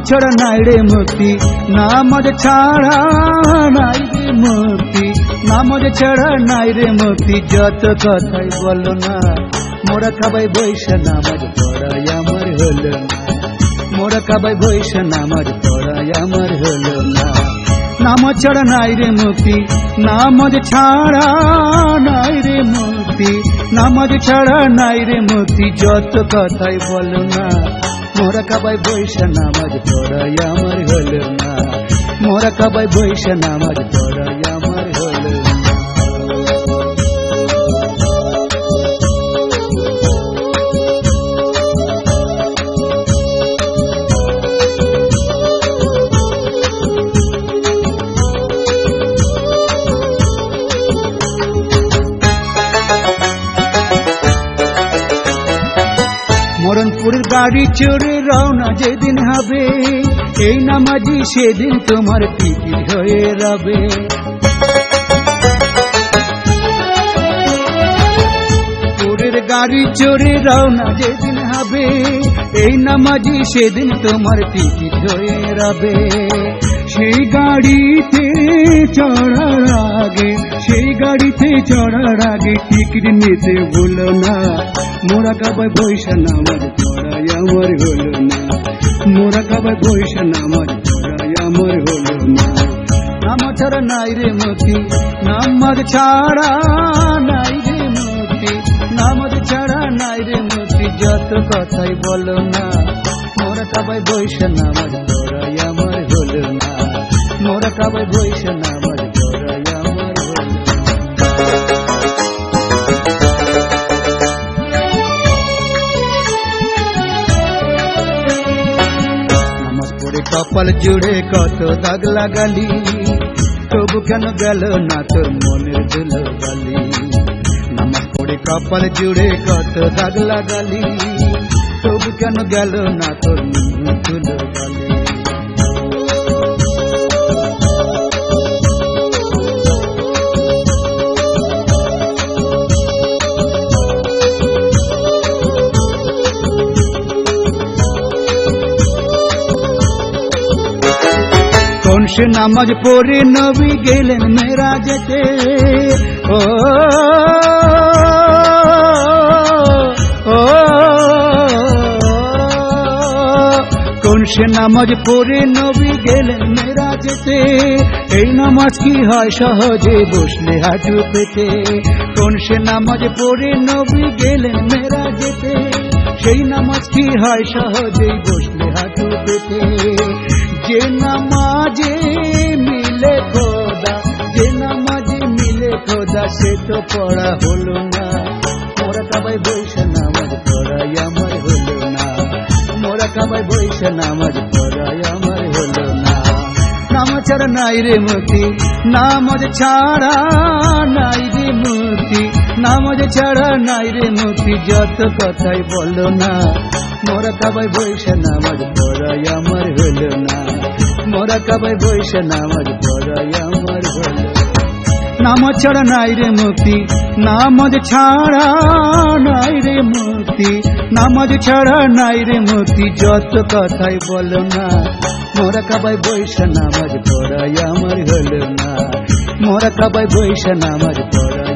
ছাড়া নাই রে মুক্তি নামাজ ছাড়া নাই রে মুক্তি নামাজ ছাড়া নাই রে মুক্তি যত কথাই বলো না মোরা খাবাই বৈশা নামাজ পড়াই আমার হলো মোরা খাবাই বৈশা নামাজ পড়াই আমার হলো না নামাজ ছাড়া নাই রে মুক্তি নামাজ ছাড়া নাই রে মুক্তি নামাজ ছাড়া নাই রে মুক্তি যত কথাই বলো না মোরা কাবাই বৈশা নামাজ পড়াই আমার হলো না মোরা কাবাই বৈশা নামাজ পড়াই গাড়ি চড়ে রওনা যেদিন হবে, এই নামাজি সেদিন তোমার টিকিট হয়ে রবে। গাড়ি চড়ে রওনা যেদিন হবে, এই নামাজি সেদিন তোমার টিকিট হয়ে রবে। সেই গাড়িতে চড়ার আগে, সেই গাড়িতে চড়ার আগে টিকিট নিতে ভুলো না। মোরা কাবাই বৈশা নামাজ পড়াই আমার হলো না। মোরা কাবাই বৈশা নামাজ পড়াই, আমার হলো না। নামাজ ছাড়া নাই রে মতি, নামাজ ছাড়া নাই রে মতি, নামাজ ছাড়া নাই রে মতি, যত কথাই বলো না। মোরা কাবাই বৈশা নামাজ পড়াই, আমার হলো না। মোরা কাবাই বৈশা নামাজ কপাল জুড়ে কত দাগ লাগালি, তবু কেন গেল না তোর মনের দুলো বালি নামাজ পড়ে কপাল জুড়ে কত দাগ লাগালি, তবু কেন গেল না তোর মনের দুলো বালি কোন সে নামাজ পড়ে নবী গেলেন মেরা যেতে ও কোন সে নামাজ পড়ে নবী গেলেন মেরা যেতে এই নামাজ কি হয় সহজে বসলে হাঁটু পেতে। কোন সে নামাজ পড়ে নবী গেলেন মেরা যেতে সেই নামাজ কি হয় সহজেই বসলে হাঁটু পেতে। যে নামাজে সে তো পড়া হলো না। মোরা কাবাই বৈশা নামাজ পড়াই আমার হলো না। মোরা কাবাই বৈশা নামাজ পড়াই আমার হলো না। নামাজ ছাড়া নাই রে মতি, নামাজ ছাড়া নাই রে মতি। নামাজ ছাড়া নাই রে মতি, যত কথাই বলো না। মোরা কাবাই বৈশা নামাজ পড়াই আমার হলো না। মোরা কাবাই বৈশা নামাজ পড়াই আমার হলো না। নামাজ ছাড়া নাই রে মুক্তি নামাজ ছাড়া নাই রে মুক্তি নামাজ ছাড়া নাই রে মুক্তি যত কথাই বলো না, মোরা কাবাই বৈশা নামাজ পড়াই, আমার হলো না মোরা কাবাই বৈশা নামাজ পড়াই